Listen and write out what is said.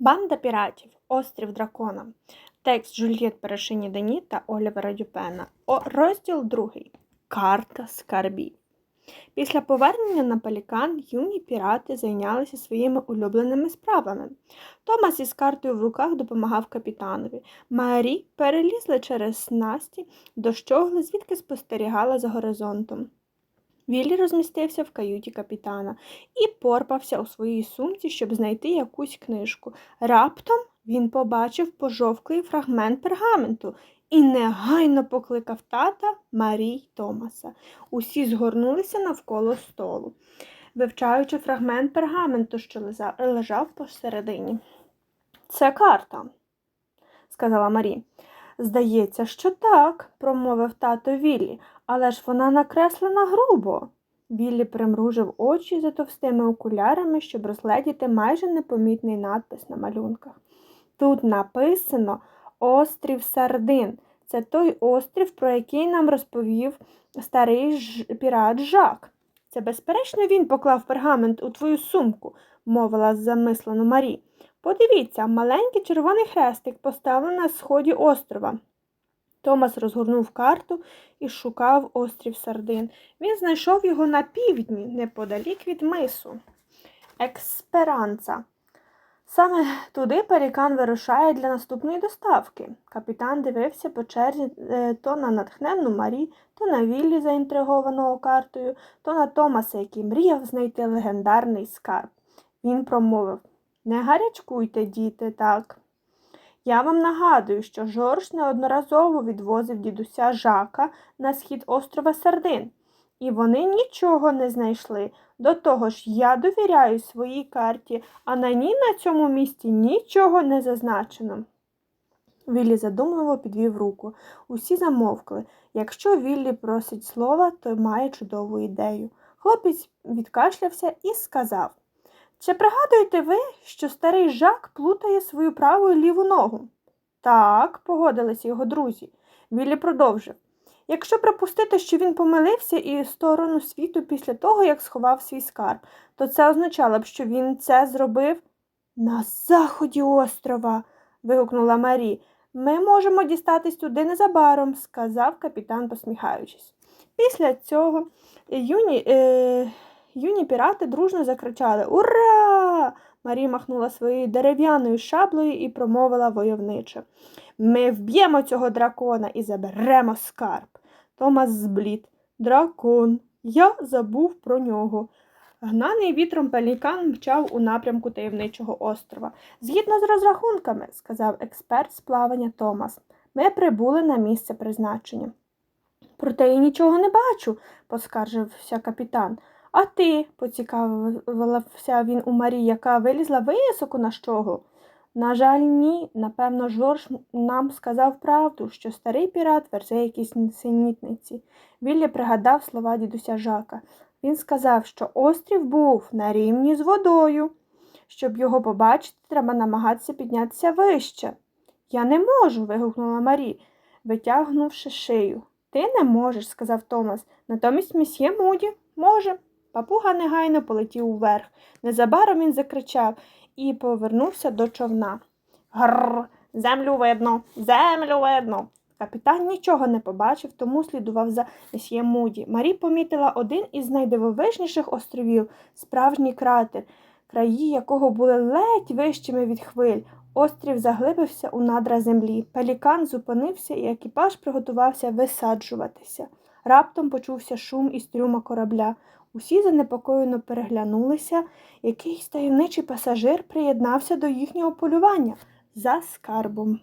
Банда піратів. Острів Дракона. Текст Жульєт Перешині Дені та Олівера Дюпена. О, розділ другий. Карта скарбів. Після повернення на Пелікан юні пірати зайнялися своїми улюбленими справами. Томас із картою в руках допомагав капітанові. Марі перелізли через снасті до щогли, звідки спостерігала за горизонтом. Віллі розмістився в каюті капітана і порпався у своїй сумці, щоб знайти якусь книжку. Раптом він побачив пожовклий фрагмент пергаменту і негайно покликав тата Марій Томаса. Усі згорнулися навколо столу, вивчаючи фрагмент пергаменту, що лежав посередині. Це карта, сказала Марі. Здається, що так, промовив тато Віллі, але ж вона накреслена грубо. Віллі примружив очі за товстими окулярами, щоб розгледіти майже непомітний надпис на малюнках. Тут написано Острів Сардин. Це той острів, про який нам розповів старий ж... пірат Жак. Це, безперечно, він поклав пергамент у твою сумку, мовила замислено Марі. Подивіться, маленький червоний хрестик поставлений на сході острова. Томас розгорнув карту і шукав острів Сардин. Він знайшов його на півдні, неподалік від мису. Есперанца. Саме туди Пелікан вирушає для наступної доставки. Капітан дивився по черзі е, то на натхненну Марі, то на Віллі, заінтригованого картою, то на Томаса, який мріяв знайти легендарний скарб. Він промовив Не гарячкуйте, діти, так. Я вам нагадую, що Жорж неодноразово відвозив дідуся Жака на схід острова Сардин, і вони нічого не знайшли. До того ж, я довіряю своїй карті, а на ній на цьому місці нічого не зазначено. Віллі задумливо підвів руку. Усі замовкли. Якщо Віллі просить слова, то має чудову ідею. Хлопець відкашлявся і сказав Чи пригадуєте ви, що старий Жак плутає свою праву і ліву ногу? Так, погодилися його друзі. Віллі продовжив. Якщо припустити, що він помилився і сторону світу після того, як сховав свій скарб, то це означало б, що він це зробив на заході острова. вигукнула Марі. Ми можемо дістатись туди незабаром, сказав капітан, посміхаючись. Після цього юні, е, юні пірати дружно закричали Ура! Марі махнула своєю дерев'яною шаблею і промовила войовниче. Ми вб'ємо цього дракона і заберемо скарб. Томас зблід. Дракон. Я забув про нього. Гнаний вітром пелікан мчав у напрямку таємничого острова. Згідно з розрахунками, сказав експерт з плавання Томас, ми прибули на місце призначення. Проте я нічого не бачу, поскаржився капітан. А ти, поцікавився він у Марі, яка вилізла високо на щогу. На жаль, ні. Напевно, Жорж нам сказав правду, що старий пірат верзе якісь нісенітниці. Віллі пригадав слова дідуся Жака. Він сказав, що острів був на рівні з водою. Щоб його побачити, треба намагатися піднятися вище. Я не можу. вигукнула Марі, витягнувши шию. Ти не можеш, сказав Томас. Натомість месьє Муді може. Папуга негайно полетів уверх. Незабаром він закричав і повернувся до човна. Гррр, землю видно, землю видно. Капітан нічого не побачив, тому слідував за месьє. Марі помітила один із найдивовижніших островів справжній кратер, краї якого були ледь вищими від хвиль. Острів заглибився у надра землі. Пелікан зупинився, і екіпаж приготувався висаджуватися. Раптом почувся шум із трюма корабля. Усі занепокоєно переглянулися. Якийсь таємничий пасажир приєднався до їхнього полювання за скарбом.